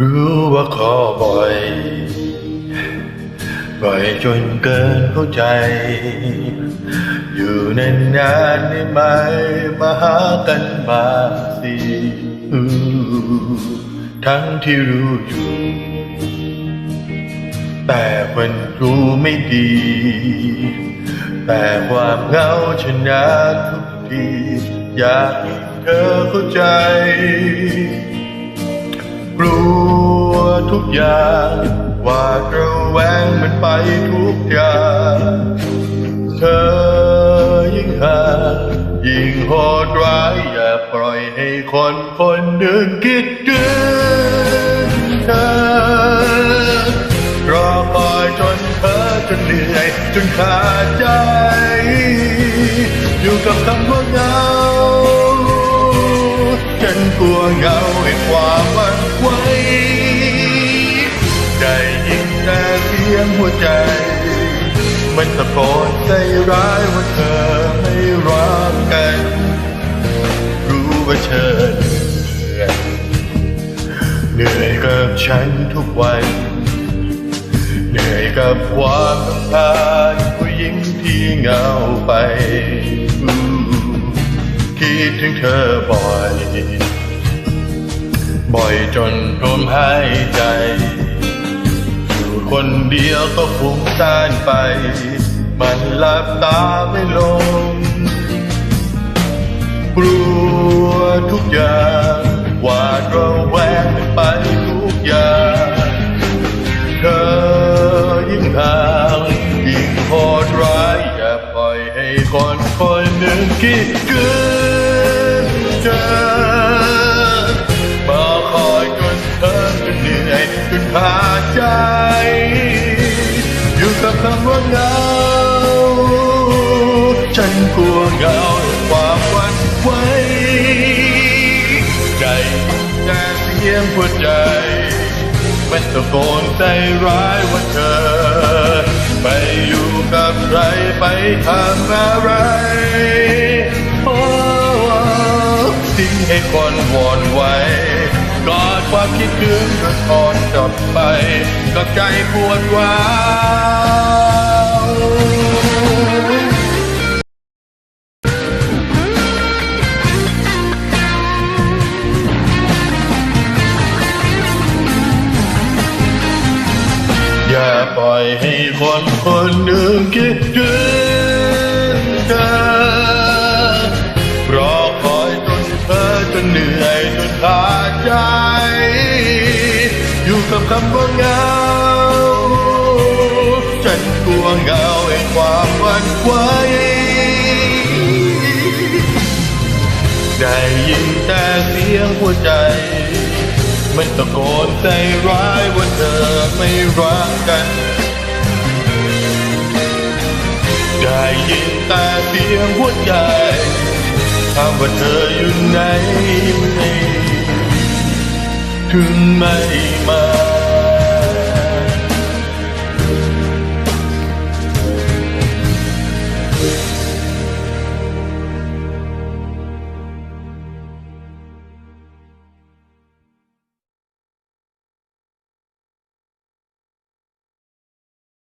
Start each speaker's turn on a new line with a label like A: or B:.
A: รู้ว่าขอบ่อยบ่อยจนเกินเข้าใจ อยู่ในานได้ไหมมาหากันบาสิทั้งที่รู้อยู่ แต่มันรู้ไม่ดี แต่ความเหงาชนะทุกทีอยากให้ เธอเข้าใจ กลัวทุกอย่างหว่าดระแวงมันไปทุกอย่าง เธอยิ่งห่างยิ่งโหดร้ายอย่าปล่อยให้คนคนหนึ่งคิดเกินเธอรอคอยจนเธอจะเหนื่อยจนขาดใจ อยู่กับคำว่าเงา เหงาให้ความหวันไหวได้ยินแต่เสียงหัวใจ มันตะโกนใจร้ายว่าเธอไม่รักกัน รู้ว่าเธอเหนื่อยเหนื่อยกับฉันทุกวันเหนื่อยกับความรำคาญผู้หญิงที่เหงาไป คิดถึงเธอบ่อย บ่อยจนรวมหายใจ อยู่คนเดียวก็ฟุ้งซ่านไป มันหลับตาไม่ลงกลัวทุกอย่างหวาดระแวงไปทุกอย่างเธอยิ่งห่างยิ่งโหดร้ายอย่าปล่อยให้คนคนหนึ่งคิดเกินเธอ จนขาดใจ อยู่กับคำว่าเงา ฉันกลัวเงาความวันไหวใจแต่เสียงหัวใจ มันตะโกนใจร้ายว่าเธอ ไปอยู่กับใครไปทำอะไรโอ้ทิ้งให้คนหวอนไวกอด ความคิดถึงกระทอนกลับไปกับใจปวดร้าวอย่าปล่อยให้คนคนหนึ่งคิดถึง คำว่าเงา ฉันกลัวเงาให้ความหวันไหวได้ยินแต่เสียงหัวใจ มันตะโกนใจร้ายว่าเธอไม่รักกัน ได้ยินแต่เสียงหัวใจถามว่าเธออยู่ไหนถึงไม่มา